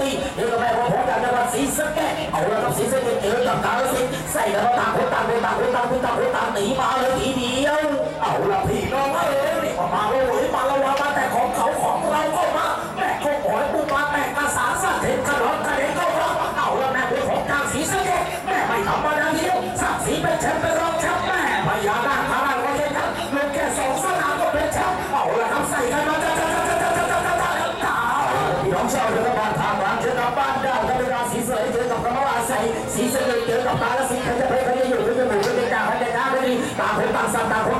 ตีเดี๋ยวกัแม่ของผมจากจังหวัดศสะเกษเอาละครับศรีสกเกษเจอกับกาลสิใส่กันมาต่างคนต่างคนต่างคนต่างคนต่างคนต่างหนีมาเลยทีเดียวเอาละพี่น้องเอ้ยนี่มาเลยมาแล้วมาแต่ของเขาของเราก็มาแม่ก็ปล่อยปุ๊บมาแต่กระสาสะเทนขนมขนเด็กก็ราเอาละแม่ของผมจากสีสักแกษแม่ไม่ธรรมดาเดียวสักสีเป็นแชมป์เป็นรองแชมป์แม่พญานาคพลังก็ใช่ครับลงแค่สองสนามก็เป็นแชมป์เอาละครับใส่กันมาจะ สสีสเกดเจอกับตาละสีใครจะเพลใครจะอยู่ใครจะหมู่ใครจะด่าใครจะด่าใครดีต่างคนต่างสัตว์ตาต่างไปต่างคน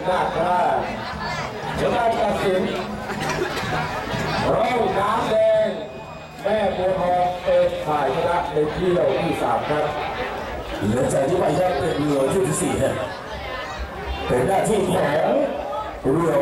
ำน้ำเงินนาคราชผลกาตัดสินร่องน้ำแดง แม่บัวทองเป็นฝ่ายชนะในเที่ยวที่สามครับเหลือใจที่ว่าแยกเป็นเรือที่ที่สี่เนี่ยเป็นหน้าที่ของเรือ